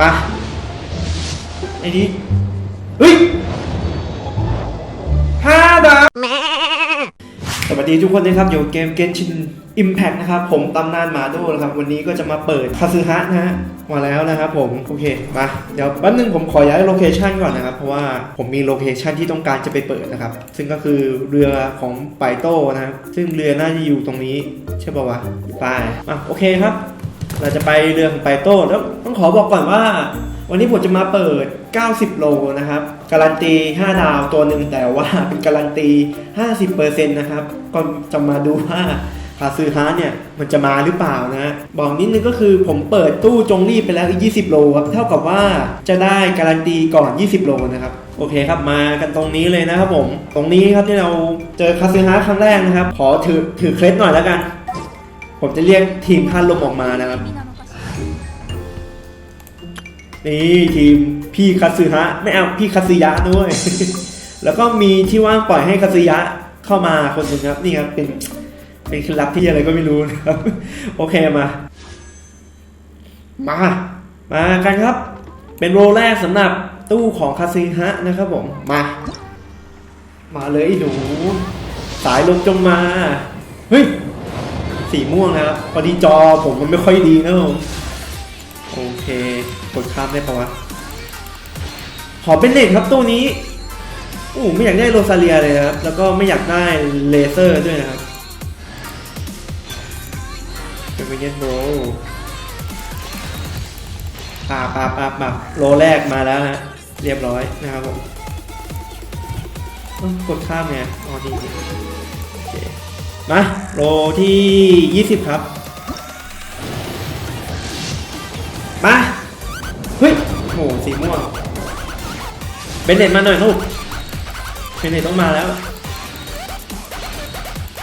มา ไอ้นี้เฮ้ยห้าดาวสวัสดีทุกคนนะครับ อยู่เกมเกนชินอิมแพ t นะครับ ผมตำนานหมาโดนะครับ วันนี้ก็จะมาเปิดคาซึฮะนะฮะ มาแล้วนะครับผม โอเค มา เดี๋ยวแป๊บนึงผมขอย้ายโลเคชันก่อนนะครับ เพราะว่าผมมีโลเคชันที่ต้องการจะไปเปิดนะครับ ซึ่งก็คือเรือของไปโต้นะครับ ซึ่งเรือน่าจะอยู่ตรงนี้ ใช่ป่าวะไปอะโอเคครับ เราจะไปเรือของไปโต้แล้วต้องขอบอกก่อนว่า วันนี้ผมจะมาเปิด 90 โลนะครับการันตี 5 ดาวตัวหนึ่งแต่ว่าเป็นการันตี 50%นะครับก็จะมาดูว่าคาซื้อฮาเนี่ยมันจะมาหรือเปล่านะ บอกนิดนึงก็คือผมเปิดตู้จงรีบไปแล้วอีก 20 โลครับเท่ากับว่าจะได้การันตีก่อน 20 โลนะครับโอเคครับมากันตรงนี้เลยนะครับผม ตรงนี้ครับที่เราเจอคาซื้อฮาครั้งแรกนะครับ ขอถือถือเคล็ดหน่อยแล้วกัน ผมจะเรียกทีมท่านลมออกมานะครับ นี่ทีมพี่คัตสึฮะไม่เอาพี่คัตสึยะด้วย แล้วก็มีที่ว่างปล่อยให้คัตสึยะเข้ามาคนหนึ่งครับ นี่ครับเป็นเป็นเคล็ดลับที่อะไรก็ไม่รู้นะครับ โอเคมา มา มากันครับ เป็นโรลแรกสำหรับตู้ของคาซึฮะนะครับผม มา มาเลยไอ้หนู สายลมจงมา เฮ้ย สีม่วงนะครับพอดีจอผมมันไม่ค่อยดีนะผมโอเคกดข้ามได้ปะวะขอเป็นเน็ตครับตู้นี้โอ้ไม่อยากได้โรซาเลียเลยครับ แล้วก็ไม่อยากได้เลเซอร์ด้วยนะครับเป็นเวเนโรปาปาปาปาโลแรกมาแล้วฮะเรียบร้อยนะครับผมกดข้ามไงอ๋อนี่นี่โอเค มาโลที่ 20 ครับ มา เฮ้ยโหสีม่วงเบนเน็ตมาหน่อยลูกเบนเน็ตต้องมาแล้ว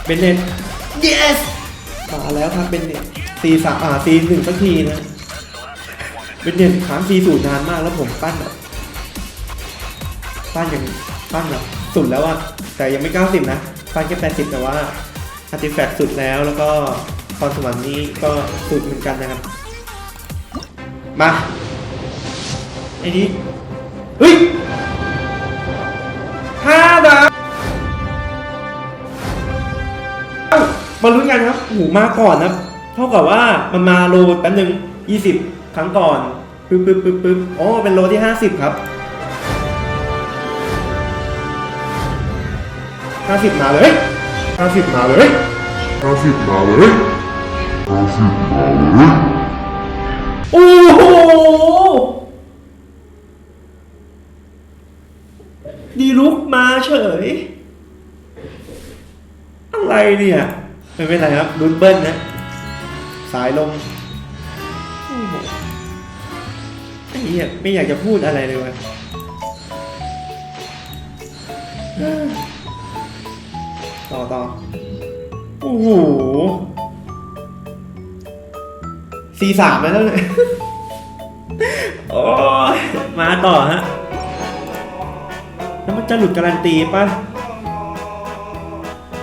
เบนเน็ต yes มาแล้วครับเบนเน็ตซีสามอ่าซีหนึ่งสักทีนะเบนเน็ตค้างซีสูตรนานมากแล้วผมปั้นแบบปั้นอย่างปั้นแบบสุดแล้วอะแต่ยังไม่90นะปั้นแค่80แต่ว่า อาร์ติแฟกต์สุดแล้วแล้วก็พรสวรรค์นี้ก็สุดเหมือนกันนะครับ มาไอ้นี้เฮ้ยห้าดาวมาลุ้นกันครับหูมาก่อนนะเท่ากับว่ามันมาโลแป๊บนึงยี่สิบครั้งก่อนปึ๊บปึ๊บปึ๊บปึ๊บอ๋อเป็นโลที่ห้าสิบครับห้าสิบมาเลย ห้าสิบมาเลยห้าสิบมาเลยห้าสิบมาเลยโอ้โหดีลุกมาเฉย อะไรเนี่ย ไม่เป็นไรครับลุ้นเบิ้ลนะ สายลงโอ้โหไอ้เหี้ยไม่อยากจะพูดอะไรเลยวะ ต่อต่อโอ้โหซีสามแล้วเนี่ยโอ้ยมาต่อฮะ แล้วมันจะหลุดการันตีปะ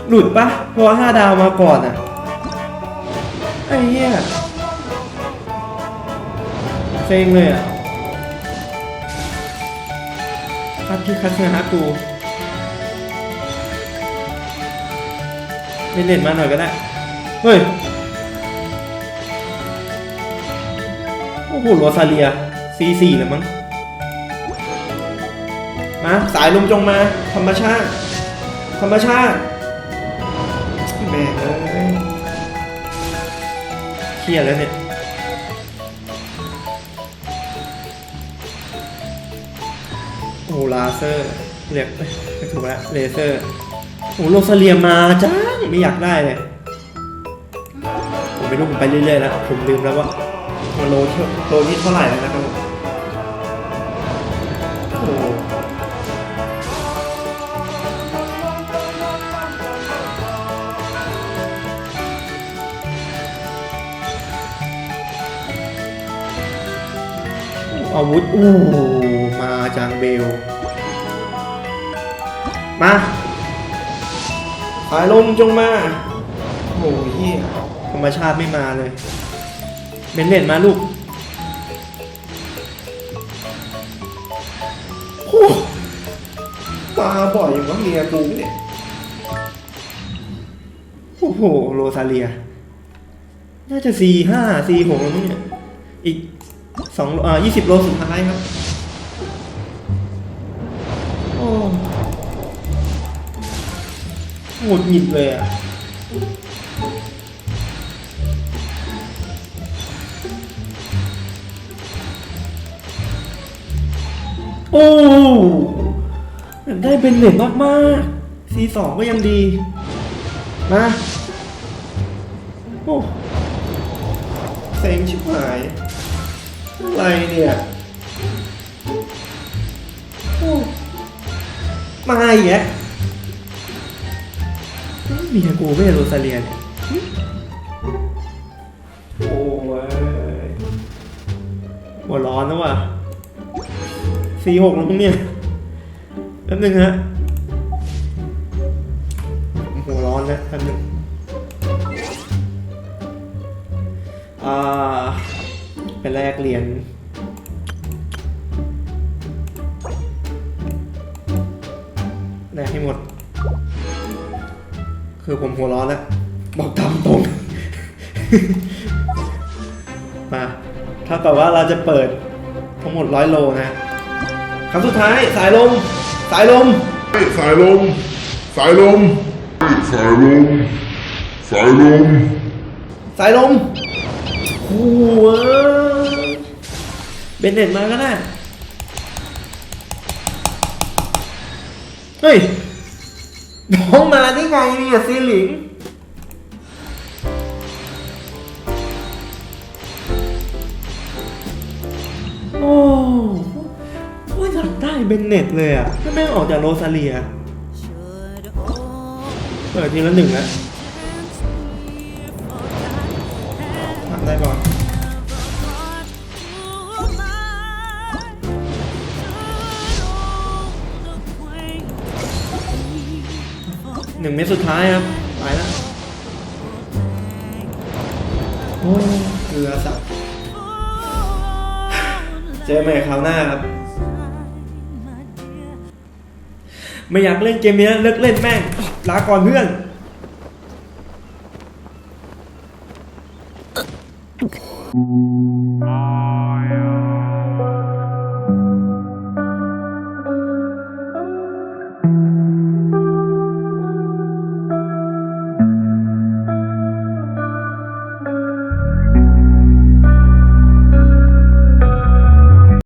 หลุดปะเพราะว่าห้าดาวมาก่อนอะ ไอ้เหี้ยเซ็งเลยอะคัดที่คัดชนะกู เล่นมาหน่อยก็ได้ เฮ้ย โอ้โหโรซาเลีย C4 เลยมั้ง มา สายลมจงมา ธรรมชาติ ธรรมชาติแม่เอ้ยเครียดแล้วเนี่ยโอ้ลาเซอร์เรียกไม่ถูกแล้วเลเซอร์โอ้โรซาเลียมาจ้า ไม่อยากได้เลยผมไม่รู้ผมไปเรื่อยๆแล้วผมลืมแล้วว่ามันโลที่โลที่เท่าไหร่แล้วนะครับผมโอ้อาวุธ อู้ มาจางเบล มา สายลมจงมา โอ้ยเหี้ยธรรมชาติไม่มาเลยเบนเน็ตมาลูกโอ้มาบ่อยอย่างว่าเมียกูเนี่ยโอ้โห โรซาเลีย น่าจะสี่ห้าสี่หกแล้วมั้งเนี่ยอีกสองอ่ายี่สิบโลสุดท้ายครับ โอ้ หงุดหงิดเลยอะโอ้ได้เป็นเน็ตมากๆ C สองก็ยังดีมาโอ้เซ็งชิบหาย อะไรเนี่ยโอ้มาอีกแล้ว เมียกูไม่โรซาเลียเนี่ยโอ้ยหัวร้อนแล้วว่ะสี่หกแล้วมั้งเนี่ยแป๊บนึงฮะหัวร้อนนะแป๊บนึงอ่าไปแลกเหรียญแลกให้หมด คือผมหัวร้อนแล้ว บอกตามตรง มาถ้ากับว่าเราจะเปิดทั้งหมดร้อยโลนะครั้งสุดท้ายสายลม สายลม สายลม สายลม สายลม สายลม สายลมโอ้โหเบนเน็ตมาก็ได้ เฮ้ย น้องมาได้ไงเนี่ยซีหลิง โอ้โหอยากได้เบนเน็ตเลยอะถ้าแม่งออกจากโรซาเลีย เปิดทีละหนึ่งแล้วทำได้ป่ะ หนึ่งเม็ดสุดท้ายครับไปแล้วโอ้เกลือสัตว์เจอใหม่คราวหน้าครับ ไม่อยากเล่นเกมนี้เลิกเล่นแม่งลาก่อนเพื่อนส